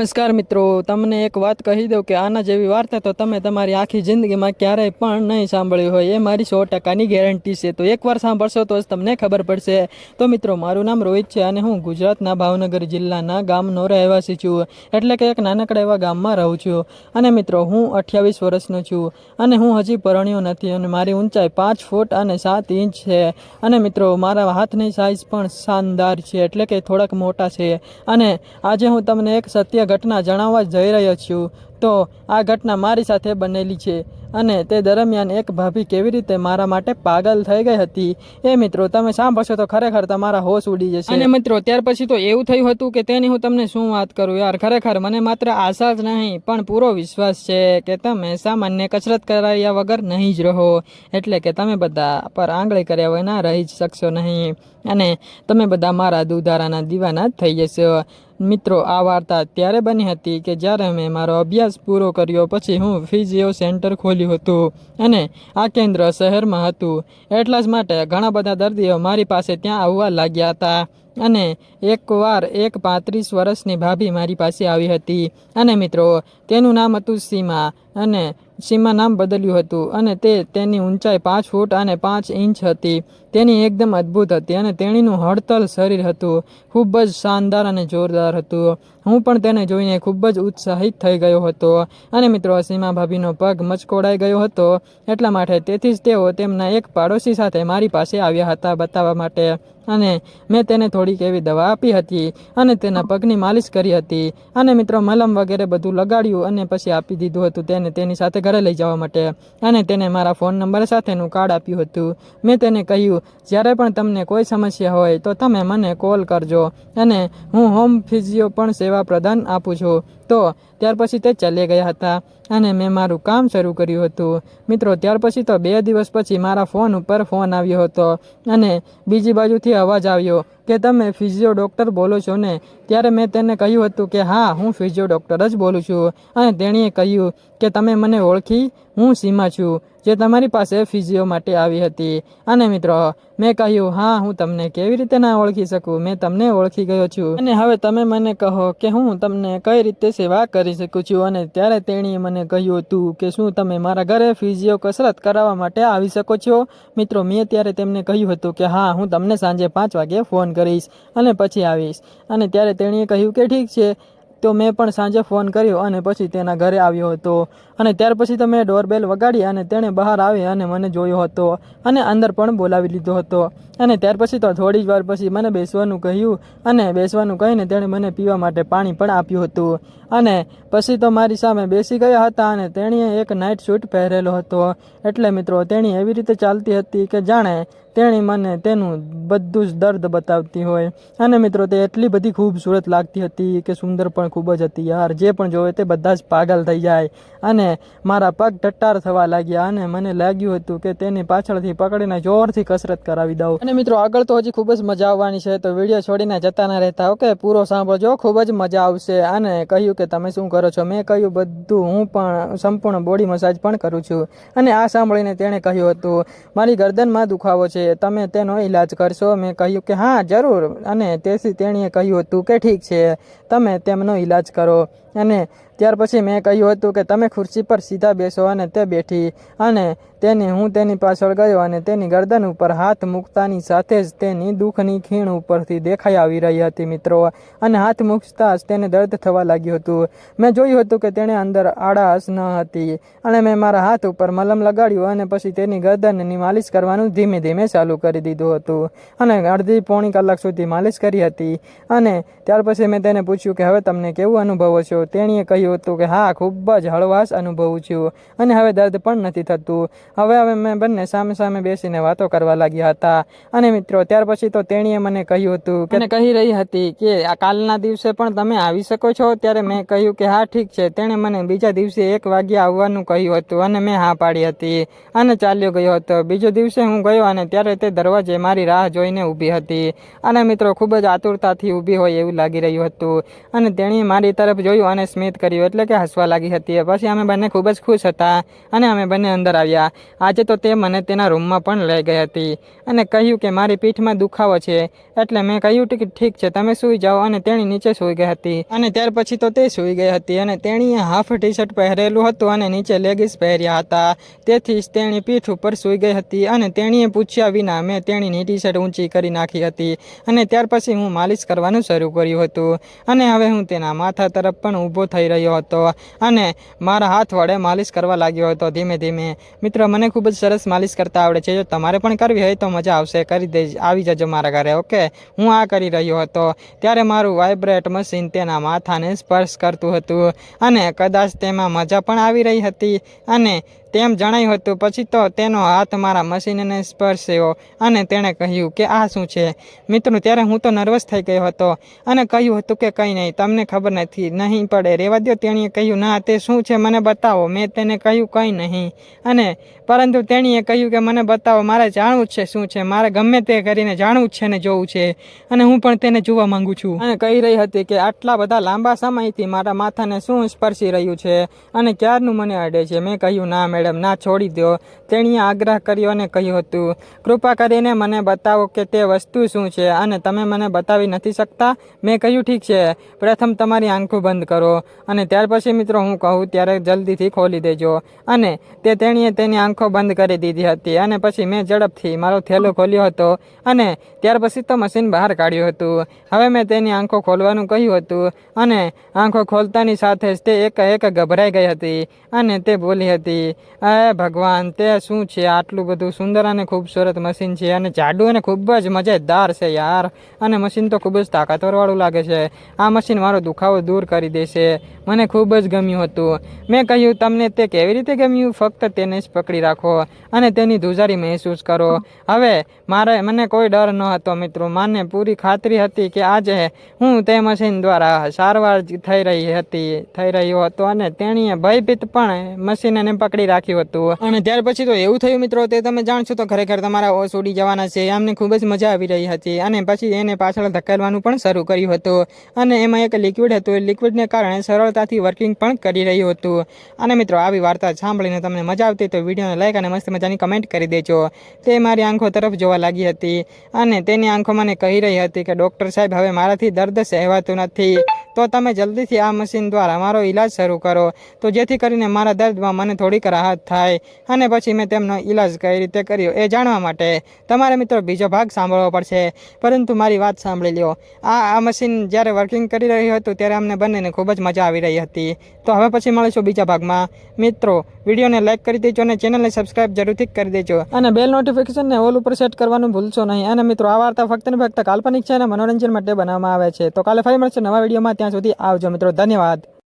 નમસ્કાર મિત્રો, તમને એક વાત કહી દઉં કે આના જેવી વાર્તા તો તમે તમારી આખી જિંદગીમાં ક્યારેય પણ નહીં સાંભળી હોય. એ મારી સો ટકાની ગેરંટી છે. તો એકવાર સાંભળશો તો જ તમને ખબર પડશે. તો મિત્રો, મારું નામ રોહિત છે અને હું ગુજરાતના ભાવનગર જિલ્લાના ગામનો રહેવાસી છું. એટલે કે એક નાનકડા એવા ગામમાં રહું છું. અને મિત્રો, હું અઠ્યાવીસ વર્ષનો છું અને હું હજી પરણ્યો નથી અને મારી ઊંચાઈ પાંચ ફૂટ અને સાત ઇંચ છે. અને મિત્રો, મારા હાથની સાઇઝ પણ શાનદાર છે. એટલે કે થોડાક મોટા છે. અને આજે હું તમને એક સત્ય ઘટના જણાવવા જઈ રહ્યો છું. તો આ ઘટના મારી સાથે બનેલી છે અને તે દરમિયાન એક ભાભી કેવી રીતે મારા માટે પાગલ થઈ ગઈ હતી? એ મિત્રો, તમે સાંભળશો તો ખરેખર તમારા હોશ ઉડી જશે. અને મિત્રો, ત્યાર પછી તો એવું થયું હતું કે તેની હું તમને શું વાત કરું યાર? ખરેખર મને માત્ર આશા જ નહીં, પણ પૂરો વિશ્વાસ છે કે તમે સામાન્ય કસરત કરાવ્યા વગર નહીં જ રહો. એટલે કે તમે બધા પર આંગળી કર્યા વિના રહી જ શકશો નહીં. અને તમે બધા મારા દુધારાના દીવાના જ થઈ જશો. મિત્રો, આ વાર્તા ત્યારે બની હતી કે જ્યારે મેં મારો અભ્યાસ પૂરો કર્યો પછી હું ફિઝિયો સેન્ટર ખોલ્યું હતું અને આ કેન્દ્ર શહેરમાં હતું. એટલા જ માટે ઘણા બધા દર્દીઓ મારી પાસે ત્યાં આવવા લાગ્યા હતા. અને એકવાર એક પાંત્રીસ વર્ષની ભાભી મારી પાસે આવી હતી. અને મિત્રો, તેનું નામ હતું સીમા અને સીમા નામ બદલ્યું હતું અને તે તેની ઊંચાઈ પાંચ ફૂટ અને પાંચ ઇંચ હતી. તેની એકદમ અદ્ભુત હતી અને તેણીનું હડતલ શરીર હતું. ખૂબ જ શાનદાર અને જોરદાર હતું. હું પણ તેને જોઈને ખૂબ જ ઉત્સાહિત થઈ ગયો હતો. અને મિત્રો, સીમા ભાભીનો પગ મચકોડાઈ ગયો હતો. એટલા માટે તેથી જ તેઓ તેમના એક પાડોશી સાથે મારી પાસે આવ્યા હતા બતાવવા માટે. અને મેં તેને થોડીક એવી દવા આપી હતી અને તેના પગની માલિશ કરી હતી. અને મિત્રો, મલમ વગેરે બધું લગાડ્યું અને પછી આપી દીધું હતું તેને તેની સાથે ઘરે લઈ જવા માટે. અને તેને મારા ફોન નંબર સાથેનું કાર્ડ આપ્યું હતું. મેં તેને કહ્યું, જ્યારે પણ તમને કોઈ સમસ્યા હોય, તો તમે મને કોલ કરજો. અને હું હોમ ફિઝિયો પણ સેવા પ્રદાન આપું છું. તો ત્યાર પછી તે ચાલી ગયા હતા. અને મેં મારું કામ શરૂ કર્યું હતું. મિત્રો, ત્યાર પછી તો બે દિવસ પછી મારા ફોન ઉપર ફોન આવ્યો હતો. અને બીજી બાજુથી અવાજ આવ્યો કે તમે ફિઝિયો ડૉક્ટર બોલો છો ને, ત્યારે મેં તેને કહ્યું હતું કે, હા, હું ફિઝિયો ડૉક્ટર જ બોલું છું. અને તેણીએ કહ્યું કે, તમે મને ઓળખી, હું સીમા છું. જે તમારી પાસે ફિઝિયો માટે આવી હતી. અને મિત્રો, મેં કહ્યું, હા, હું તમને કેવી રીતે ના ઓળખી શકું? મેં તમને ઓળખી ગયો છું. અને હવે તમે મને કહો કે હું તમને કઈ રીતે સેવા કરી શકું છું? અને ત્યારે તેણીએ મને કહ્યું હતું કે શું તમે મારા ઘરે ફિઝિયો કસરત કરાવવા માટે આવી શકો છો? મિત્રો, મેં ત્યારે તેમને કહ્યું હતું કે, હા, હું તમને સાંજે પાંચ વાગે ફોન કરીશ અને પછી આવીશ. અને ત્યારે તેણીએ કહ્યું કે, ઠીક છે. તો મેં પણ સાંજે ફોન કર્યો અને પછી તેના ઘરે આવ્યો હતો. અને ત્યાર પછી તો મેં ડોરબેલ વગાડી અને તેણે બહાર આવી અને મને જોયો હતો અને અંદર પણ બોલાવી લીધો હતો. અને ત્યાર પછી તો થોડી જ વાર પછી મને બેસવાનું કહ્યું અને બેસવાનું કહીને તેણે મને પીવા માટે પાણી પણ આપ્યું હતું. અને પછી તો મારી સામે બેસી ગયા હતા અને તેણીએ એક નાઇટ સૂટ પહેરેલો હતો. એટલે મિત્રો, તેણી એવી રીતે ચાલતી હતી કે જાણે તેણી મને તેનું બધું જ દર્દ બતાવતી હોય. અને મિત્રો, તે એટલી બધી ખૂબસૂરત લાગતી હતી કે સુંદર પણ ખૂબ જ હતી યાર. જે પણ જોવે તે બધા જ પાગલ થઈ જાય. અને મારા પગ ટટ્ટાર થવા લાગ્યા અને મને લાગ્યું હતું કે તેની પાછળથી પકડીને જોરથી કસરત કરાવી દઉં. અને મિત્રો, આગળ તો હજી ખૂબ જ મજા આવવાની છે. તો વીડિયો છોડીને જતા ના રહેતા. ઓકે, પૂરો સાંભળજો. ખૂબ જ મજા આવશે. અને કહ્યું કે તમે શું કરો છો? મેં કહ્યું બધું હું પણ સંપૂર્ણ બોડી મસાજ પણ કરું છું. અને આ સાંભળીને તેણે કહ્યું હતું, મારી ગરદનમાં દુખાવો છે. તમે તેનો ઈલાજ કરશો? મેં કહ્યું કે હા, જરૂર. અને તેથી તેણીએ કહ્યું હતું કે ઠીક છે? તમે તેમનો ઈલાજ કરો. અને ત્યાર પછી મેં કહ્યું હતું કે તમે ખુરશી પર સીધા બેસો અને તે બેઠી અને તેની હું તેની પાછળ ગયો અને તેની ગરદન ઉપર હાથ મૂકતાની સાથે જ તેની દુઃખની ખીણ ઉપરથી દેખાઈ આવી રહી હતી મિત્રો. અને હાથ મૂકતા જ તેને દર્દ થવા લાગ્યું હતું. મેં જોયું હતું કે તેણે અંદર આળાશ ન હતી. અને મેં મારા હાથ ઉપર મલમ લગાડ્યું અને પછી તેની ગરદનની માલિશ કરવાનું ધીમે ધીમે ચાલુ કરી દીધું હતું. અને અડધી પોણી કલાક સુધી માલિશ કરી હતી. અને ત્યાર પછી મેં તેને પૂછ્યું કે હવે તમને કેવું અનુભવો છો? તેણીએ કહ્યું હતું કે હા, ખૂબ જ હળવાશ અનુભવું છું અને હવે દર્દ પણ નથી થતું. હવે હવે મેં બંને સામે સામે બેસીને વાતો કરવા લાગ્યા હતા. અને મિત્રો, ત્યાર પછી તો તેણીએ મને કહ્યું હતું કે કહી રહી હતી કે કાલના દિવસે પણ તમે આવી શકો છો? ત્યારે મેં કહ્યું કે હા, ઠીક છે. તેણે મને બીજા દિવસે એક વાગ્યે આવવાનું કહ્યું હતું અને મેં હા પાડી હતી અને ચાલ્યો ગયો હતો. બીજો દિવસે હું ગયો અને ત્યારે તે દરવાજે મારી રાહ જોઈને ઊભી હતી. અને મિત્રો, ખૂબ જ આતુરતાથી ઊભી હોય એવું લાગી રહ્યું હતું. અને તેણીએ મારી તરફ જોયું અને સ્મિત કર્યું એટલે કે હસવા લાગી હતી પછી અમે બંને ખૂબ જ ખુશ હતા અને અમે બંને અંદર આવ્યા. આજે તો તે મને તેના રૂમમાં પણ લઈ ગઈ હતી અને કહ્યું કે મારી પીઠમાં દુખાવો છે એટલે મેં કહ્યું કે ઠીક છે, તમે સૂઈ જાઓ. અને તેણી નીચે સૂઈ ગઈ હતી. અને ત્યાર પછી તો તે સૂઈ ગઈ હતી અને તેણીએ હાફ ટી શર્ટ પહેરેલું હતું અને નીચે લેગીસ પહેર્યા હતા. તેથી જ તેણી પીઠ ઉપર સૂઈ ગઈ હતી અને તેણીએ પૂછ્યા વિના મેં તેણીની ટી શર્ટ ઊંચી કરી નાખી હતી. અને ત્યાર પછી હું માલિશ કરવાનું શરૂ કર્યું હતું. અને હવે હું તેના માથા તરફ પણ ઊભો થઈ રહ્યો હતો અને મારા હાથ વડે માલિશ કરવા લાગ્યો હતો ધીમે ધીમે. મિત્રો, મને ખૂબ જ સરસ માલિશ કરતા આવડે છે. જો તમારે પણ કરવી હોય તો મજા આવશે. કરી દે આવી જજો મારા ઘરે, ઓકે? હું આ કરી રહ્યો હતો. ત્યારે મારું વાઇબ્રેટ મશીન તેના માથાને સ્પર્શ કરતું હતું અને કદાચ તેમાં મજા પણ આવી રહી હતી અને તેમ જણાયું હતું. પછી તો તેનો હાથ મારા મશીનને સ્પર્શ્યો અને તેણે કહ્યું કે આ શું છે? મિત્રો, ત્યારે હું તો નર્વસ થઈ ગયો હતો અને કહ્યું હતું કે કંઈ નહીં, તમને ખબર નથી, નહીં પડે, રેવા દો તેણીએ કહ્યું, ના, તે શું છે? મને બતાવો. મેં તેને કહ્યું, કંઈ નહીં. અને પરંતુ તેણીએ કહ્યું કે, મને બતાવો, મારે જાણવું છે શું છે? મારે ગમે તે કરીને જાણવું છે ને જોવું છે. અને હું પણ તેને જોવા માંગુ છું. અને કહી રહી હતી કે, આટલા બધા લાંબા સમયથી મારા માથાને શું સ્પર્શી રહ્યું છે અને ક્યારનું મને અડે છે? મેં કહ્યું, ના, મેડમ ના છોડી દો તેણીએ આગ્રહ કર્યો અને કહ્યું હતું, કૃપા કરીને મને બતાવો કે તે વસ્તુ શું છે અને તમે મને બતાવી નથી શકતા? મેં કહ્યું, ઠીક છે. પ્રથમ તમારી આંખો બંધ કરો અને ત્યાર પછી મિત્રો હું કહું ત્યારે જલ્દીથી ખોલી દેજો. અને તે તેણીએ તેની આંખો બંધ કરી દીધી હતી અને પછી મેં ઝડપથી મારો થેલો ખોલ્યો હતો અને ત્યાર પછી તો મશીન બહાર કાઢ્યું હતું. હવે મેં તેની આંખો ખોલવાનું કહ્યું હતું અને આંખો ખોલતાની સાથે જ તે એક એક ગભરાઈ ગઈ હતી અને તે બોલી હતી અરે ભગવાન, તે શું છે? આટલું બધું સુંદર અને ખૂબસૂરત મશીન છે અને જાડું અને ખૂબ જ મજેદાર છે યાર. અને મશીન તો ખૂબ જ તાકાતવરવાળું લાગે છે. આ મશીન મારો દુખાવો દૂર કરી દેશે. મને ખૂબ જ ગમ્યું હતું. મેં કહ્યું, તમને તે કેવી રીતે ગમ્યું? ફક્ત તેને જ પકડી રાખો અને તેની ધુજારી મહેસૂસ કરો. હવે મારે, મને કોઈ ડર ન હતો મિત્રો. મને પૂરી ખાતરી હતી કે આજે હું તે મશીન દ્વારા સારવાર થઈ રહી હતી, થઈ રહ્યો હતો અને તેણીએ ભયભીત પણ મશીનને પકડી રાખ્યું હતું. અને ત્યાર પછી તો એવું થયું મિત્રો, તે તમે જાણશો તો ખરેખર તમારા ઓસ ઉડી જવાના છે. એમને ખૂબ જ મજા આવી રહી હતી. અને પછી એને પાછળ ધકેલવાનું પણ શરૂ કર્યું હતું. અને એમાં એક લિક્વિડ હતું. લિક્વિડને કારણે સરળતાથી વર્કિંગ પણ કરી રહ્યું હતું. અને મિત્રો, આવી વાર્તા સાંભળીને તમને મજા આવતી તો વિડીયોને લાઈક અને મસ્ત મજાની કમેન્ટ કરી દેજો. તે મારી આંખો તરફ જોવા લાગી હતી. અને તેની આંખો મને કહી રહી હતી કે, ડૉક્ટર સાહેબ, હવે મારાથી દર્દ સહેવાતું નથી. તો તમે જલ્દીથી આ મશીન દ્વારા મારો ઈલાજ શરૂ કરો. તો જેથી કરીને મારા દર્દમાં મને થોડીક રાહત થાય અને પછી મેં તેમનો ઈલાજ કઈ રીતે કર્યો એ જાણવા માટે તમારે મિત્રો બીજો ભાગ સાંભળવો પડશે. પરંતુ મારી વાત સાંભળી લ્યો. આ આ મશીન જ્યારે વર્કિંગ કરી રહ્યું હતું ત્યારે અમને બંનેને ખૂબ જ મજા આવી રહી હતી. તો હવે પછી મળીશું બીજા ભાગમાં. મિત્રો, વિડીયોને લાઇક કરી દેજો અને ચેનલને સબસ્ક્રાઇબ જરૂરથી કરી દેજો. અને બેલ નોટિફિકેશનને ઓલ ઉપર સેટ કરવાનું ભૂલશો નહીં. અને મિત્રો, આ વાર્તા ફક્ત ને ફક્ત કાલ્પનિક છે અને મનોરંજન માટે બનાવવામાં આવે છે. તો કાલે ફરી મળશે નવા વિડીયોમાં. ત્યાં સુધી આવજો મિત્રો. ધન્યવાદ.